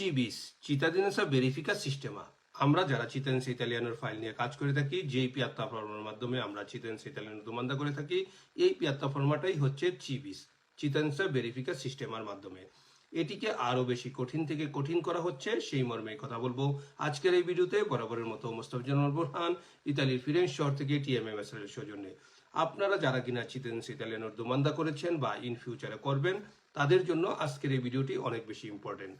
চিবিস, চিতাদিনেসা ভেরিফিকা সিস্টেমা আমরা যারা চিতেন্স ইতালিয়ানোর ফাইল নিয়ে কাজ করে থাকি, যেই পিয়াত্তা ফর্মার মাধ্যমে আমরা চিতেন্স ইতালিয়ানোর দুমান্দা করে থাকি, এই পিয়াত্তা ফর্মাটাই হচ্ছে চিবিস, চিতেন্সা ভেরিফিকা সিস্টেমার মাধ্যমে। এটিকে আরও বেশি কঠিন থেকে কঠিন করা হচ্ছে, সেই মর্মে কথা বলব। আজকের এই ভিডিওতে বরাবরের মতো মোস্তাফিজুর বোরহান ইতালির ফিরেন্স শহর থেকে টিএমএমএস এর সৌজন্যে। আপনারা যারা কিনা চিতেন্স ইতালিয়ানোর দুমান্দা করেছেন বা ইন ফিউচারে করবেন, তাদের জন্য আজকের এই ভিডিওটি অনেক বেশি ইম্পর্টেন্ট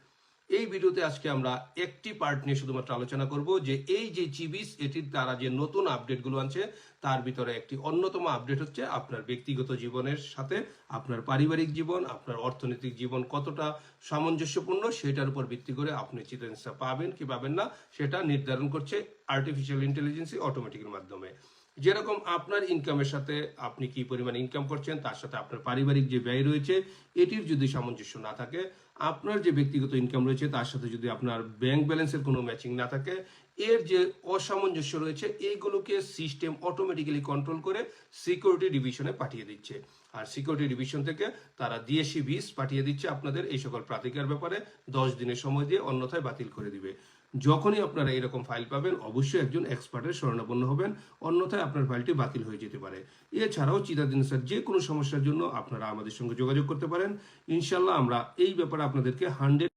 এই ভিডিওতে আজকে আমরা একটি পার্ট নিয়ে শুধুমাত্র আলোচনা করব যে এই যে চিবিস এটির তারা যে নতুন আপডেটগুলো আনছে, তার ভিতরে একটি অন্যতম আপডেট হচ্ছে আপনার ব্যক্তিগত জীবনের সাথে, আপনার পারিবারিক জীবন, আপনার অর্থনৈতিক জীবন কতটা সামঞ্জস্যপূর্ণ, সেটার উপর ভিত্তি করে আপনি চিকিৎসা পাবেন কি পাবেন না, সেটা নির্ধারণ করছে আর্টিফিশিয়াল ইন্টেলিজেন্সি অটোমেটিকের মাধ্যমে। যেরকম আপনার ইনকামের সাথে আপনি কি পরিমাণ ইনকাম করছেন, তার সাথে আপনার পারিবারিক যে ব্যয় রয়েছে, এটির যদি সামঞ্জস্য না থাকে, আপনার যে ব্যক্তিগত ইনকাম রয়েছে, তার সাথে যদি আপনার ব্যাংক ব্যালেন্সের কোনো ম্যাচিং না থাকে এর যে অসামঞ্জস্য রয়েছে, এইগুলোকে সিস্টেম অটোমেটিক্যালি কন্ট্রোল করে সিকিউরিটি ডিভিশনে পাঠিয়ে দিচ্ছে। আর সিকিউরিটি ডিভিশন থেকে তারা ডিএসসি বিস পাঠিয়ে দিচ্ছে আপনাদের এই সকল প্রাতিকার ব্যাপারে, দশ দিনের সময় দিয়ে অন্যথায় বাতিল করে দিবে। যখনই আপনারা এরকম ফাইল পাবেন, অবশ্যই একজন এক্সপার্টের শরণাপন্ন হবেন, অন্যথায় আপনার ফাইলটি বাতিল হয়ে যেতে পারে। এছাড়াও চিতাদিন স্যার, যে কোনো সমস্যার জন্য আপনারা আমাদের সঙ্গে যোগাযোগ করতে পারেন। ইনশাল্লাহ আমরা এই ব্যাপারে আপনাদেরকে হান্ড্রেড